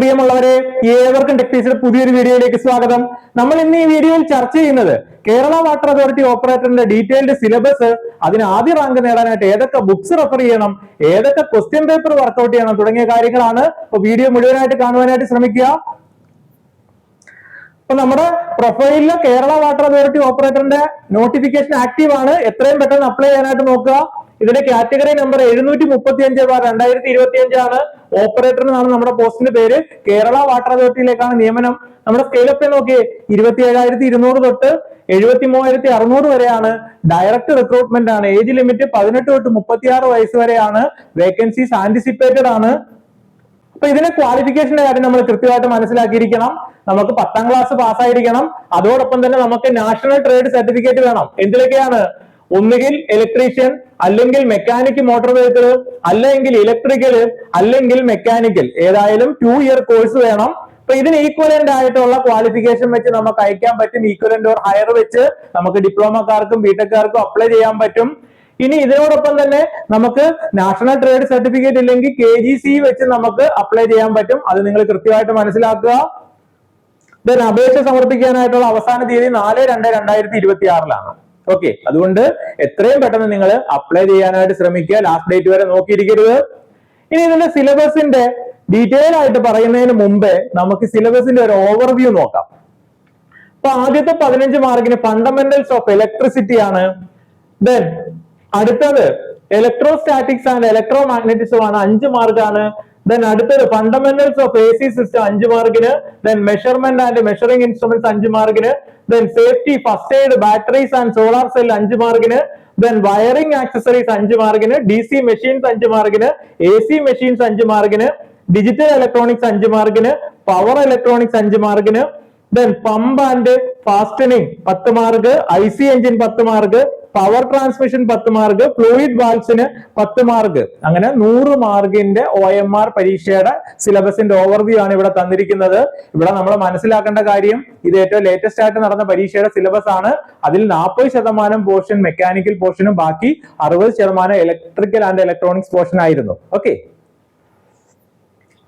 പ്രിയമുള്ളവരെ ഏവർക്കും ടെക്നീസിന്റെ പുതിയൊരു വീഡിയോയിലേക്ക് സ്വാഗതം. നമ്മൾ ഇന്ന് ഈ വീഡിയോയിൽ ചർച്ച ചെയ്യുന്നത് കേരള വാട്ടർ അതോറിറ്റി ഓപ്പറേറ്ററിന്റെ ഡീറ്റെയിൽഡ് സിലബസ് അതിന് ആദ്യ റാങ്ക് നേടാനായിട്ട് ഏതൊക്കെ ബുക്സ് റെഫർ ചെയ്യണം ഏതൊക്കെ ക്വസ്റ്റ്യൻ പേപ്പർ വർക്കൗട്ട് ചെയ്യണം തുടങ്ങിയ കാര്യങ്ങളാണ് അപ്പൊ വീഡിയോ മുഴുവനായിട്ട് കാണുവാനായിട്ട് ശ്രമിക്കുക. അപ്പൊ നമ്മുടെ പ്രൊഫൈലിൽ കേരള വാട്ടർ അതോറിറ്റി ഓപ്പറേറ്ററിന്റെ നോട്ടിഫിക്കേഷൻ ആക്റ്റീവ് ആണ് എത്രയും പെട്ടെന്ന് അപ്ലൈ ചെയ്യാനായിട്ട് നോക്കുക. ഇതിന്റെ കാറ്റഗറി നമ്പർ എഴുന്നൂറ്റി മുപ്പത്തി അഞ്ച് ബാർ രണ്ടായിരത്തി ഇരുപത്തി അഞ്ചാണ് ഓപ്പറേറ്റർ എന്നാണ് നമ്മുടെ പോസ്റ്റിന്റെ പേര്. കേരള വാട്ടർ അതോറിറ്റിയിലേക്കാണ് നിയമനം. നമ്മുടെ സ്കെയിലപ്പ് നോക്കിയേ ഇരുപത്തി ഏഴായിരത്തി ഇരുന്നൂറ് തൊട്ട് എഴുപത്തി മൂവായിരത്തി അറുന്നൂറ് വരെയാണ് ഡയറക്റ്റ് റിക്രൂട്ട്മെന്റ് ആണ്. ഏജ് ലിമിറ്റ് പതിനെട്ട് തൊട്ട് മുപ്പത്തിയാറ് വയസ്സ് വരെയാണ് വേക്കൻസീസ് ആന്റിസിപ്പേറ്റഡ് ആണ്. അപ്പൊ ഇതിന്റെ ക്വാളിഫിക്കേഷന്റെ കാര്യം നമ്മൾ കൃത്യമായിട്ട് മനസ്സിലാക്കിയിരിക്കണം. നമുക്ക് പത്താം ക്ലാസ് പാസ്സായിരിക്കണം അതോടൊപ്പം തന്നെ നമുക്ക് നാഷണൽ ട്രേഡ് സർട്ടിഫിക്കറ്റ് വേണം. എന്തിലൊക്കെയാണ്? ഒന്നുകിൽ ഇലക്ട്രീഷ്യൻ അല്ലെങ്കിൽ മെക്കാനിക് മോട്ടോർ വെഹിക്കിൾ അല്ലെങ്കിൽ ഇലക്ട്രിക്കൽ അല്ലെങ്കിൽ മെക്കാനിക്കൽ ഏതായാലും ടു ഇയർ കോഴ്സ് വേണം. അപ്പൊ ഇതിന് ഈക്വലന്റ് ആയിട്ടുള്ള ക്വാളിഫിക്കേഷൻ വെച്ച് നമുക്ക് അയക്കാൻ പറ്റും. ഈക്വലന്റ് ഓർ ഹയർ വെച്ച് നമുക്ക് ഡിപ്ലോമക്കാർക്കും ബിടെക്കാർക്കും അപ്ലൈ ചെയ്യാൻ പറ്റും. ഇനി ഇതിനോടൊപ്പം തന്നെ നമുക്ക് നാഷണൽ ട്രേഡ് സർട്ടിഫിക്കറ്റ് ഇല്ലെങ്കിൽ കെ ജി സി വെച്ച് നമുക്ക് അപ്ലൈ ചെയ്യാൻ പറ്റും. അത് നിങ്ങൾ കൃത്യമായിട്ട് മനസ്സിലാക്കുക. ദെൻ അപേക്ഷ സമർപ്പിക്കാനായിട്ടുള്ള അവസാന തീയതി നാല് രണ്ട് രണ്ടായിരത്തി ഇരുപത്തി ആറിലാണ് ഓക്കെ അതുകൊണ്ട് എത്രയും പെട്ടെന്ന് നിങ്ങൾ അപ്ലൈ ചെയ്യാനായിട്ട് ശ്രമിക്കുക. ലാസ്റ്റ് ഡേറ്റ് വരെ നോക്കിയിരിക്കരുത്. ഇനി ഇതിന്റെ സിലബസിന്റെ ഡീറ്റെയിൽ ആയിട്ട് പറയുന്നതിന് മുമ്പേ നമുക്ക് സിലബസിന്റെ ഒരു ഓവർവ്യൂ നോക്കാം. അപ്പൊ ആദ്യത്തെ പതിനഞ്ച് മാർക്കിന് ഫണ്ടമെന്റൽസ് ഓഫ് ഇലക്ട്രിസിറ്റി ആണ്. ദെൻ അടുത്തത് ഇലക്ട്രോസ്റ്റാറ്റിക്സ് ആൻഡ് ഇലക്ട്രോ മാഗ്നറ്റിസം ആണ്. അഞ്ച് മാർക്കാണ് ദെൻ അടുത്തത് fundamentals of A C system അഞ്ച് മാർക്കിന് then measurement and measuring instruments അഞ്ച് മാർക്കിന് then safety first aid batteries and solar cell അഞ്ച് മാർക്കിന് ദെൻ വയറിംഗ് ആക്സസറീസ് അഞ്ച് മാർക്കിന് ഡി സി മെഷീൻസ് അഞ്ച് മാർക്കിന് എ സി മെഷീൻസ് അഞ്ച് മാർക്കിന് ഡിജിറ്റൽ ഇലക്ട്രോണിക്സ് അഞ്ച് മാർക്കിന് പവർ ഇലക്ട്രോണിക്സ് അഞ്ച് മാർക്കിന് ദെൻ പമ്പ് ആൻഡ് ഫാസ്റ്റനിങ് പത്ത് മാർക്ക് ഐ സി എഞ്ചിൻ പത്ത് മാർക്ക് പവർ ട്രാൻസ്മിഷൻ പത്ത് മാർക്ക് ഫ്ലൂയിഡ് വാൽസിന് പത്ത് മാർക്ക് അങ്ങനെ നൂറ് മാർക്കിന്റെ ഒ എം ആർ പരീക്ഷയുടെ സിലബസിന്റെ ഓവർവ്യൂ ആണ് ഇവിടെ തന്നിരിക്കുന്നത്. ഇവിടെ നമ്മൾ മനസ്സിലാക്കേണ്ട കാര്യം ഇത് ഏറ്റവും ലേറ്റസ്റ്റ് ആയിട്ട് നടന്ന പരീക്ഷയുടെ സിലബസ് ആണ്. അതിൽ നാൽപ്പത് ശതമാനം പോർഷൻ മെക്കാനിക്കൽ പോർഷനും ബാക്കി അറുപത് ശതമാനം ഇലക്ട്രിക്കൽ ആൻഡ് ഇലക്ട്രോണിക്സ് പോർഷൻ ആയിരുന്നു. ഓക്കെ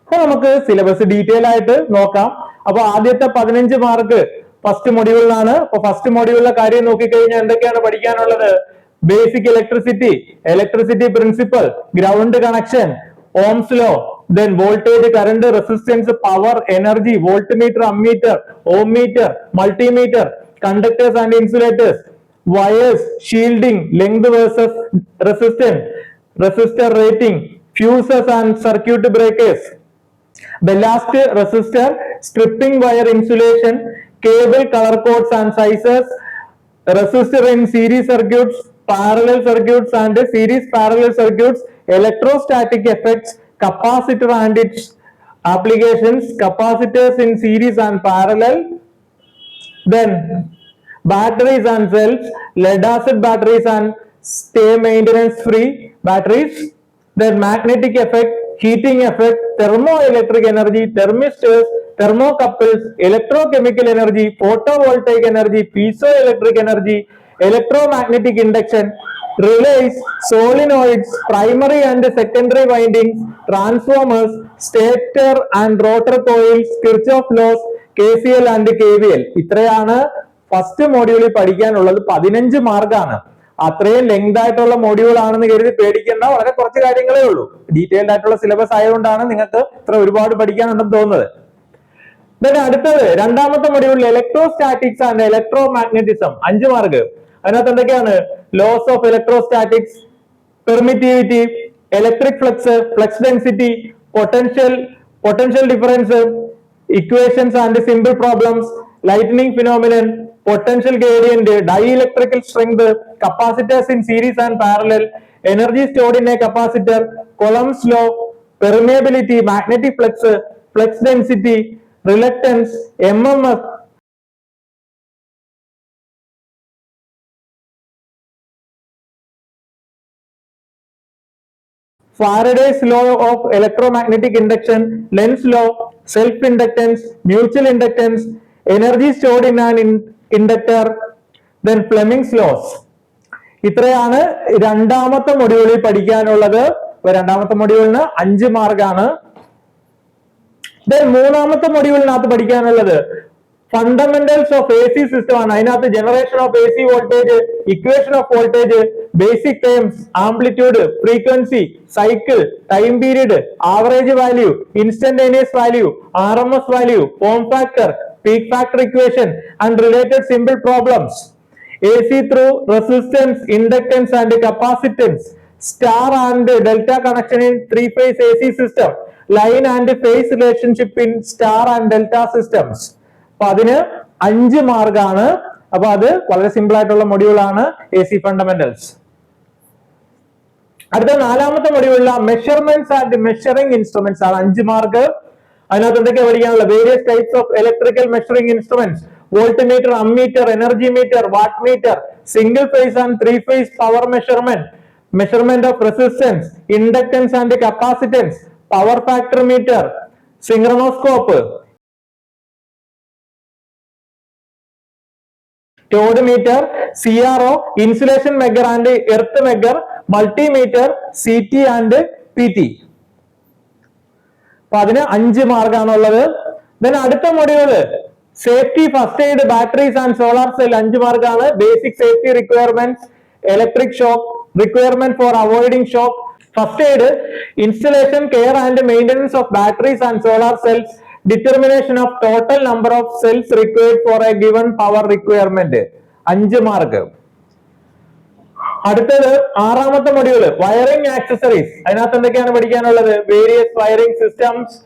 അപ്പൊ നമുക്ക് സിലബസ് ഡീറ്റെയിൽ ആയിട്ട് നോക്കാം. അപ്പൊ ആദ്യത്തെ പതിനഞ്ച് മാർക്ക് ഫസ്റ്റ് മൊഡ്യൂളിലാണ് അപ്പൊ ഫസ്റ്റ് മൊഡ്യൂളിലെ കാര്യം നോക്കിക്കഴിഞ്ഞാൽ എന്തൊക്കെയാണ് പഠിക്കാനുള്ളത്? Basic electricity electricity principle ground connection ohms law then voltage current resistance power energy volt meter ammeter ohm meter multimeter conductors and insulators wires shielding length versus resistance resistor rating fuses and circuit breakers ballast resistor stripping wire insulation, cable color codes and sizes, resistor in series circuits, parallel circuits and series parallel circuits, electrostatic effects, capacitor and its applications, capacitors in series and parallel, then batteries and cells, lead acid batteries and stay maintenance free batteries, then magnetic effect, heating effect, thermoelectric energy, thermistors, thermocouples electrochemical energy photovoltaic energy piezoelectric energy electromagnetic induction relays solenoids primary and secondary winding transformers stator and rotor coils സ്പിർച്ച് of laws K C L and K V L ഇത്രയാണ് first മോഡ്യൂളിൽ പഠിക്കാനുള്ളത്. പതിനഞ്ച് മാർക്കാണ്. അത്രയും length ആയിട്ടുള്ള module ആണെന്ന് കരുതി പേടിക്കേണ്ട. വളരെ കുറച്ച് കാര്യങ്ങളേ ഉള്ളൂ. ഡീറ്റെയിൽഡ് ആയിട്ടുള്ള സിലബസ് ആയതുകൊണ്ടാണ് നിങ്ങൾക്ക് ഇത്ര ഒരുപാട് പഠിക്കാനുണ്ടെന്ന് തോന്നുന്നത്. Then അടുത്തത്. രണ്ടാമത്തെ മൊഡ്യൂളിൽ ഇലക്ട്രോസ്റ്റാറ്റിക്സ് ആൻഡ് ഇലക്ട്രോ മാഗ്നറ്റിസം അഞ്ച് മാർക്ക് അതിനകത്ത് എന്തൊക്കെയാണ്? Laws of electrostatics permittivity electric flux flux density potential potential difference equations and simple problems lightning phenomenon potential gradient dielectrical strength capacitors in series and parallel energy stored in a capacitor Coulomb's law permeability magnetic flux flux density reluctance M M F Faraday's law of electromagnetic induction, Lenz's law, self-inductance, mutual inductance, energy stored in an in- inductor, then Fleming's laws. ഇത്രയാണ് രണ്ടാമത്തെ മൊഡ്യൂളിൽ പഠിക്കാനുള്ളത് രണ്ടാമത്തെ മൊഡ്യൂളിന് അഞ്ച് മാർക്കാണ് then മൂന്നാമത്തെ മൊഡ്യൂളിനകത്ത് പഠിക്കാനുള്ളത് fundamentals of A C system ആണ്. അതിനകത്ത് generation of A C voltage equation of voltage basic terms amplitude frequency cycle time period average value instantaneous value R M S value form factor peak factor equation and related simple problems A C through resistance resistance, and capacitance star and delta connection in three phase A C system, line and phase relationship in star and delta systems അപ്പൊ അതിന് അഞ്ച് മാർഗാണ് അപ്പൊ അത് വളരെ simple ആയിട്ടുള്ള module ആണ് A C fundamentals അടുത്ത നാലാമത്തെ മൊഡ്യൂളിലെ മെഷർമെന്റ്സ് ആൻഡ് മെഷറിംഗ് ഇൻസ്ട്രുമെന്റ്സ് ആണ് അഞ്ച് മാർക്ക് അതിനകത്ത് എന്തൊക്കെയാ പഠിക്കാനുള്ള various types of electrical measuring instruments voltmeter ammeter energy meter watt meter single phase and three phase power measurement measurement of resistance inductance and capacitance power factor meter synchronoscope Todd meter CRO insulation megger and earth megger multimeter C T and P T അപ്പൊ അതിന് അഞ്ച് മാർക്കാണുള്ളത് then അടുത്ത module safety first aid batteries and solar cell അഞ്ച് മാർക്കാണ് basic safety requirements electric shock requirement for avoiding shock first aid installation care and maintenance of batteries and solar cells determination of total number of cells required for a given power requirement അഞ്ച് mark അടുത്തത് ആറാമത്തെ module wiring accessories അതിനകത്ത് എന്തൊക്കെയാണ് പഠിക്കാനുള്ളത്? Various wiring systems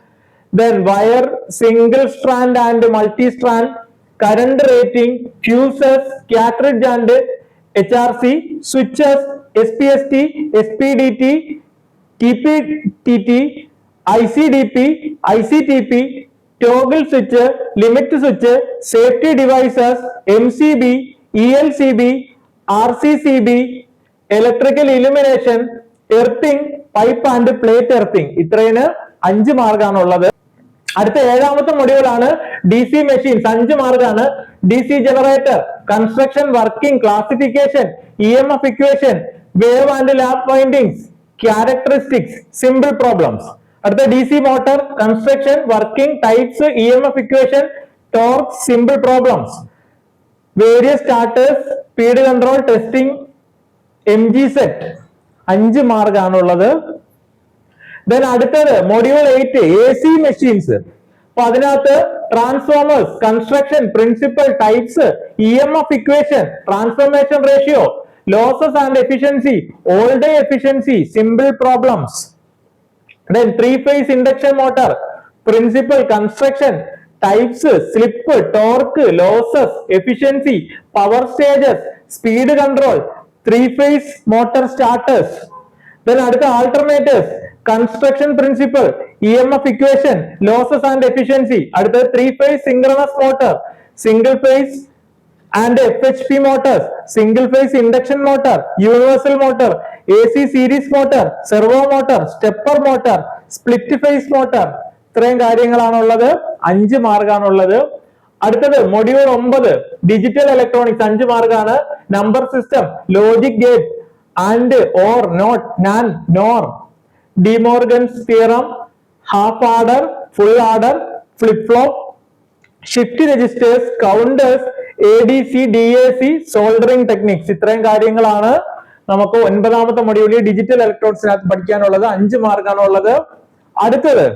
then wire single strand and multi strand current rating fuses cartridge and H R C switches S P S T S P D T T P T T I C D P I C T P toggle switch limit switch safety devices M C B E L C B R C C B electrical illumination earthing pipe and plate earthing ഇത്രയിന് അഞ്ച് മാർക്കാണ് ഉള്ളത് അടുത്ത ഏഴാമത്തെ മൊഡ്യൂളാണ് D C machines അഞ്ച് മാർക്കാണ് D C generator construction working classification E M F equation wave and lap windings characteristics simple problems അടുത്ത D C motor construction working types E M F equation torque simple problems various starters speed control testing M G set അഞ്ച് മാർഗാണുള്ളത്. Then അടുത്തത് module eight A C machines അപ്പൊ അതിനകത്ത് transformers construction principle types E M F equation transformation ratio losses and efficiency all day efficiency simple problems then three phase induction motor principle construction types slip torque losses efficiency power stages speed control three phase motor starters then അടുത്ത alternators construction principle emf equation losses and efficiency അടുത്ത three phase synchronous motor single phase and FHP single phase induction induction universal universal A C series motor, servo motor, stepper motor, split phase motor. ഇത്രയും കാര്യങ്ങളാണുള്ളത്. അഞ്ച് മാർഗാണുള്ളത്. അടുത്തത് module ഒമ്പത് digital electronics അഞ്ച് മാർഗാണ്. Number system logic gate and or not NAND NOR De Morgan's theorem half adder full adder flip flop shift registers counters A D C D A C soldering techniques ഇത്രയും കാര്യങ്ങളാണ് നമുക്ക് ഒൻപതാമത്തെ മൊഡ്യൂളിൽ digital ഇലക്ട്രോണിക്സിനകത്ത് പഠിക്കാനുള്ളത്. അഞ്ച് മാർക്കാണ് അടുത്തത്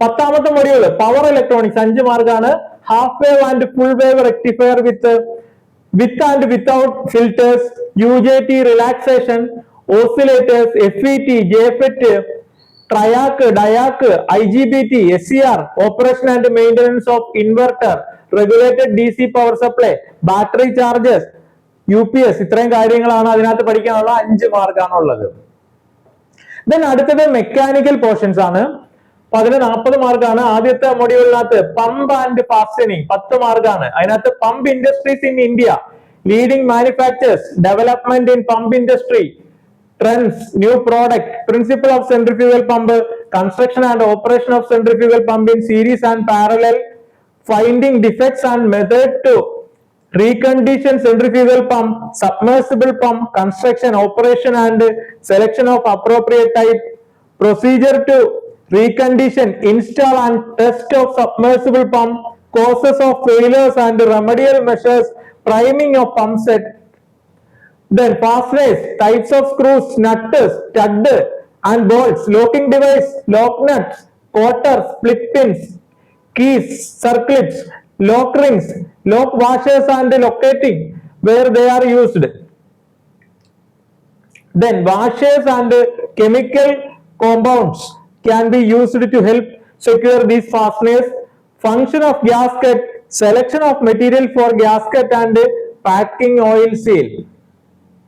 പത്താമത്തെ മൊഡ്യൂൾ പവർ ഇലക്ട്രോണിക്സ് അഞ്ച് മാർക്കാണ്. Half wave and full wave rectifier with with and without filters U J T relaxation oscillators F E T JFET triac diac I G B T S C R operation and maintenance of inverter regulated D C power supply battery chargers U P S ഇത്രയും കാര്യങ്ങളാണ് അതിനകത്ത് പഠിക്കാനുള്ള അഞ്ച് മാർക്കാണ് ഉള്ളത് then അടുത്തത് mechanical portions ആണ്. അതിന് നാൽപ്പത് മാർക്കാണ് ആദ്യത്തെ മൊഡ്യൂളിനകത്ത് പമ്പ് ആൻഡ് ഫാസ്റ്റനിങ് പത്ത് മാർക്കാണ് അതിനകത്ത് pump industries in India leading manufacturers development in pump industry trends new product principle of centrifugal pump construction and operation of centrifugal pump in series and parallel, finding defects and method to recondition centrifugal pump, submersible pump, construction, operation and selection of appropriate type, procedure to recondition, install and test of submersible pump, causes of failures and remedial measures, priming of pump set, then fasteners, types of screws, nuts, stud and bolts, locking device, lock nuts, quarters, split pins, keys, circlets, lock rings, lock washers and locating where they are used. Then washers and chemical compounds can be used to help secure these fasteners. Function of gasket, selection of material for gasket and packing oil seal.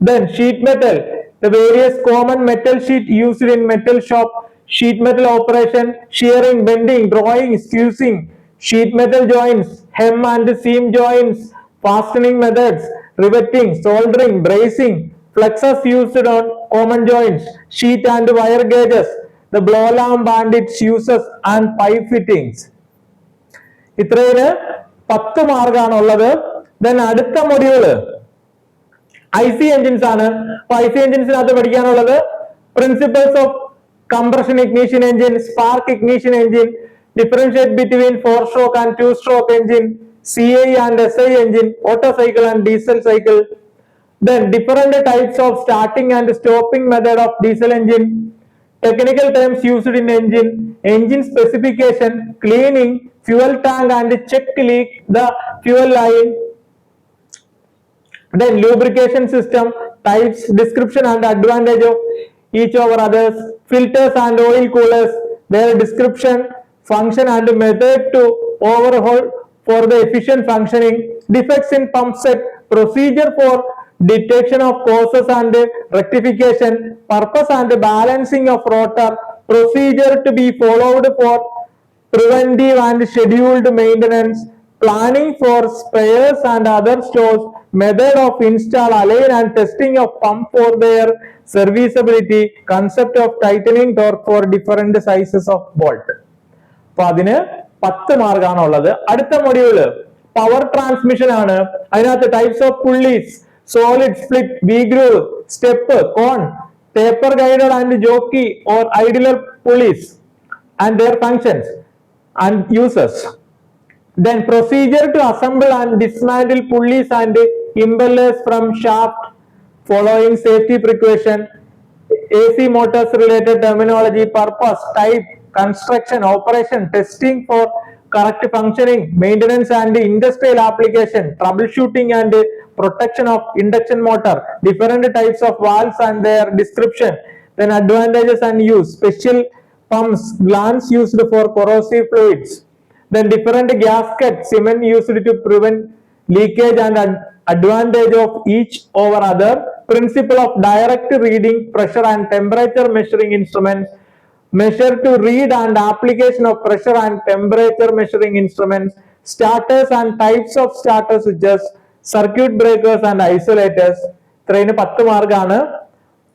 Then sheet metal, the various common metal sheet used in metal shop, sheet metal operation, shearing, bending, drawing, squeezing, sheet metal joints, hem and seam joints, fastening methods, riveting, soldering, bracing, flexors used on common joints, sheet and wire gauges, the blow lamp and its uses and pipe fittings. ഇത്രയിൽ പത്ത് മാർക്കാണ് ഉള്ളത് then അടുത്ത module I C engines ആണ് അപ്പൊ I C എഞ്ചിൻസിനകത്ത് പഠിക്കാനുള്ളത് principles of compression ignition engine, spark ignition engine, differentiate between four stroke and two stroke engine, C A and SI engine, auto cycle and diesel cycle. Then different types of starting and stopping method of diesel engine, technical terms used in engine, engine specification, cleaning, fuel tank and check leak, the fuel line. Then lubrication system, types, description and advantage of each over others. Filters and oil coolers their description function and method to overhaul for the efficient functioning defects in pump set procedure for detection of causes and rectification purpose and balancing of rotor procedure to be followed for preventive and scheduled maintenance, planning for spares and other stores, method of install, align and testing of pump for their serviceability, concept of tightening torque for different sizes of bolt. അപ്പൊ അതിന് പത്ത് മാർക്കാണ് ഉള്ളത് അടുത്ത module power transmission ആണ് അതിനകത്ത് types of pulleys solid split V groove step cone taper guided and jockey or idler pulleys and their functions and uses. Then procedure to assemble and dismantle pulleys and impellers from shaft following safety precaution, AC motors related terminology, purpose, type, construction, operation, testing for correct functioning, maintenance and industrial application, troubleshooting and protection of induction motor, different types of valves and their description, then advantages and use, special pumps, glands used for corrosive fluids, then different gasket, cement used to prevent leakage and ad- advantage of each over other, principle of direct reading, pressure and temperature measuring instruments, measure to read and application of pressure and temperature measuring instruments, starters and types of starter switches, circuit breakers and isolators. ഇത്രയും പത്ത് മാർക്കാണ്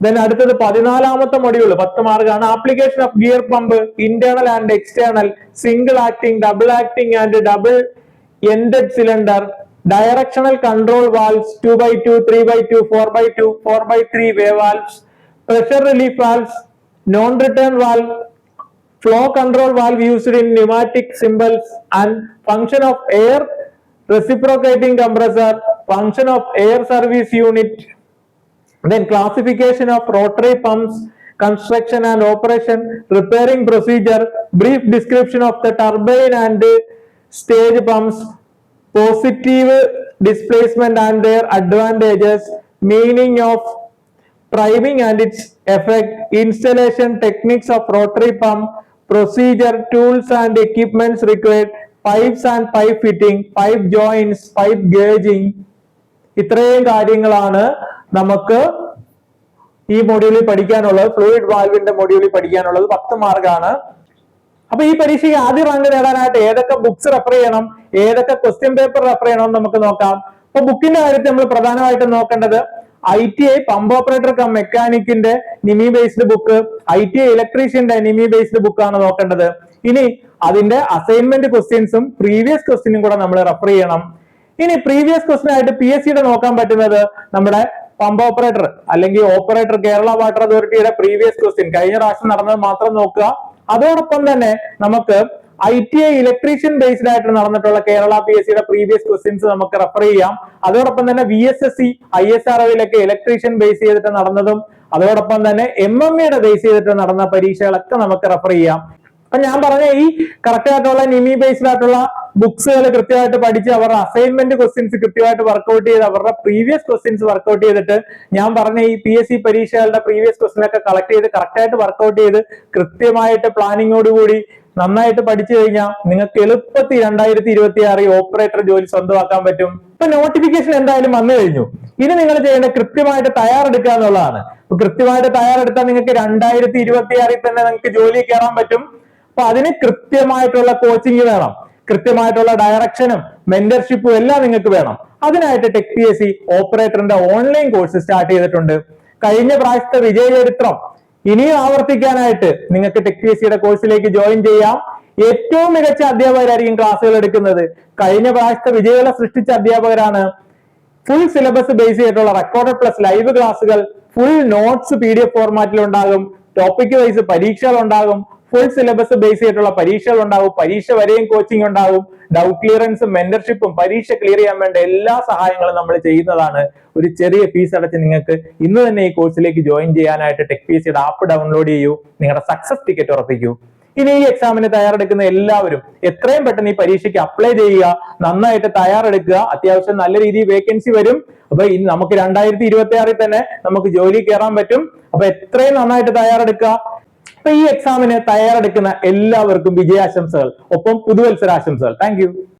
then അടുത്തത് പതിനാലാമത്തെ module പത്ത് മാർക്കാണ് application of gear pump internal and external single acting double acting and double ended cylinder directional control valves two by two three by two four by two four by three way valves pressure relief valves non return valve flow control valve used in pneumatic symbols and function of air reciprocating compressor function of air service unit, then classification of rotary pumps, construction and operation, repairing procedure, brief description of the turbine and stage pumps, positive displacement and their advantages, meaning of priming and its effect, installation techniques of rotary pump, procedure, tools and equipments required, pipes and pipe fitting, pipe joints, pipe gauging. ഇത്രയും കാര്യങ്ങളാണ് നമുക്ക് ഈ മൊഡ്യൂളിൽ പഠിക്കാനുള്ളത് fluid വാൽവിന്റെ മൊഡ്യൂളിൽ പഠിക്കാനുള്ളത് പത്ത് മാർക്കാണ്. അപ്പൊ ഈ പരീക്ഷയ്ക്ക് ആദ്യ റാങ്ക് നേടാനായിട്ട് ഏതൊക്കെ ബുക്സ് റെഫർ ചെയ്യണം ഏതൊക്കെ ക്വസ്റ്റ്യൻ പേപ്പർ റെഫർ ചെയ്യണം നമുക്ക് നോക്കാം. അപ്പൊ ബുക്കിന്റെ കാര്യത്തിൽ നമ്മൾ പ്രധാനമായിട്ട് നോക്കേണ്ടത് I T I pump operator cum മെക്കാനിക്കിന്റെ NIMI based book I T I ഇലക്ട്രീഷ്യന്റെ Nimi based ബുക്കാണ് നോക്കേണ്ടത്. ഇനി അതിന്റെ അസൈൻമെന്റ് ക്വസ്റ്റ്യൻസും പ്രീവിയസ് ക്വസ്റ്റ്യനും കൂടെ നമ്മൾ റെഫർ ചെയ്യണം. ഇനി പ്രീവിയസ് ക്വസ്റ്റ്യൻ ആയിട്ട് പി എസ് സിയുടെ നോക്കാൻ പറ്റുന്നത് നമ്മുടെ പമ്പ് ഓപ്പറേറ്റർ അല്ലെങ്കിൽ ഓപ്പറേറ്റർ കേരള വാട്ടർ അതോറിറ്റിയുടെ പ്രീവിയസ് ക്വസ്റ്റ്യൻ കഴിഞ്ഞ പ്രാവശ്യം നടന്നത് മാത്രം നോക്കുക. അതോടൊപ്പം തന്നെ നമുക്ക് I T I electrician based ആയിട്ട് നടന്നിട്ടുള്ള കേരള പി എസ് സിയുടെ പ്രീവിയസ് ക്വസ്റ്റ്യൻസ് നമുക്ക് റെഫർ ചെയ്യാം. അതോടൊപ്പം തന്നെ V S S C I S R ഒയിലൊക്കെ electrician base ചെയ്തിട്ട് നടന്നതും അതോടൊപ്പം തന്നെ എം എം എയുടെ ബേസ് ചെയ്തിട്ട് നടന്ന പരീക്ഷകളൊക്കെ നമുക്ക് റെഫർ ചെയ്യാം. അപ്പൊ ഞാൻ പറഞ്ഞ ഈ കറക്റ്റ് ആയിട്ടുള്ള നിമി ബേസ്ഡ് ആയിട്ടുള്ള ബുക്സുകൾ കൃത്യമായിട്ട് പഠിച്ച് അവരുടെ അസൈൻമെന്റ് ക്വസ്റ്റ്യൻസ് കൃത്യമായിട്ട് വർക്ക്ഔട്ട് ചെയ്ത് അവരുടെ പ്രീവിയസ് ക്വസ്റ്റ്യൻസ് വർക്ക്ഔട്ട് ചെയ്തിട്ട് ഞാൻ പറഞ്ഞ ഈ പി എസ് സി പരീക്ഷകളുടെ പ്രീവിയസ് ക്വസ്റ്റ്യൻ ഒക്കെ കളക്ട് ചെയ്ത് കറക്റ്റായിട്ട് വർക്ക്ഔട്ട് ചെയ്ത് കൃത്യമായിട്ട് പ്ലാനിങ്ങോടുകൂടി നന്നായിട്ട് പഠിച്ചു കഴിഞ്ഞാൽ നിങ്ങൾക്ക് എളുപ്പത്തിൽ രണ്ടായിരത്തി ഇരുപത്തി ആറ് ഓപ്പറേറ്റർ ജോലി സ്വന്തമാക്കാൻ പറ്റും. ഇപ്പൊ നോട്ടിഫിക്കേഷൻ എന്തായാലും വന്നു കഴിഞ്ഞു. ഇനി നിങ്ങൾ ചെയ്യേണ്ട കൃത്യമായിട്ട് തയ്യാറെടുക്കുക എന്നുള്ളതാണ്. അപ്പൊ കൃത്യമായിട്ട് തയ്യാറെടുത്താൽ നിങ്ങൾക്ക് രണ്ടായിരത്തി ഇരുപത്തി ആറിൽ തന്നെ നിങ്ങൾക്ക് ജോലി കയറാൻ പറ്റും. അപ്പൊ അതിന് കൃത്യമായിട്ടുള്ള കോച്ചിങ് വേണം. കൃത്യമായിട്ടുള്ള ഡയറക്ഷനും മെന്റർഷിപ്പും എല്ലാം നിങ്ങൾക്ക് വേണം. അതിനായിട്ട് ടെക് പി എസ് സി ഓപ്പറേറ്ററിന്റെ ഓൺലൈൻ കോഴ്സ് സ്റ്റാർട്ട് ചെയ്തിട്ടുണ്ട്. കഴിഞ്ഞ പ്രാവശ്യത്തെ വിജയ ചരിത്രം ഇനിയും ആവർത്തിക്കാനായിട്ട് നിങ്ങൾക്ക് ടെക് പി എസ് സിയുടെ കോഴ്സിലേക്ക് ജോയിൻ ചെയ്യാം. ഏറ്റവും മികച്ച അധ്യാപകരായിരിക്കും ക്ലാസ്സുകൾ എടുക്കുന്നത്. കഴിഞ്ഞ പ്രാവശ്യത്തെ വിജയികളെ സൃഷ്ടിച്ച അധ്യാപകരാണ്. ഫുൾ സിലബസ് ബേസ് ചെയ്തിട്ടുള്ള റെക്കോർഡ് പ്ലസ് ലൈവ് ക്ലാസ്സുകൾ full notes P D F ഫോർമാറ്റിൽ ഉണ്ടാകും. ടോപ്പിക് വൈസ് പരീക്ഷകൾ ഉണ്ടാകും. ഫുൾ സിലബസ് ബേസ് ചെയ്തിട്ടുള്ള പരീക്ഷകൾ ഉണ്ടാവും പരീക്ഷ വരെയും കോച്ചിങ് ഉണ്ടാവും. ഡൗട്ട് ക്ലിയറൻസും മെന്റർഷിപ്പും പരീക്ഷ ക്ലിയർ ചെയ്യാൻ വേണ്ട എല്ലാ സഹായങ്ങളും നമ്മൾ ചെയ്യുന്നതാണ്. ഒരു ചെറിയ ഫീസ് അടച്ച് നിങ്ങൾക്ക് ഇന്ന് തന്നെ ഈ കോഴ്സിലേക്ക് ജോയിൻ ചെയ്യാനായിട്ട് ടെക് പി ആപ്പ് ഡൗൺലോഡ് ചെയ്യൂ. നിങ്ങളുടെ സക്സസ് ടിക്കറ്റ് ഉറപ്പിക്കൂ. ഇനി ഈ എക്സാമിന് തയ്യാറെടുക്കുന്ന എല്ലാവരും എത്രയും പെട്ടെന്ന് ഈ പരീക്ഷയ്ക്ക് അപ്ലൈ ചെയ്യുക. നന്നായിട്ട് തയ്യാറെടുക്കുക. അത്യാവശ്യം നല്ല രീതിയിൽ വേക്കൻസി വരും. അപ്പൊ ഇനി നമുക്ക് രണ്ടായിരത്തി ഇരുപത്തി ആറിൽ തന്നെ നമുക്ക് ജോലി കയറാൻ പറ്റും. അപ്പൊ എത്രയും നന്നായിട്ട് തയ്യാറെടുക്കുക. അപ്പൊ ഈ എക്സാമിന് തയ്യാറെടുക്കുന്ന എല്ലാവർക്കും വിജയാശംസകൾ. ഒപ്പം പുതുവത്സരാശംസകൾ. താങ്ക്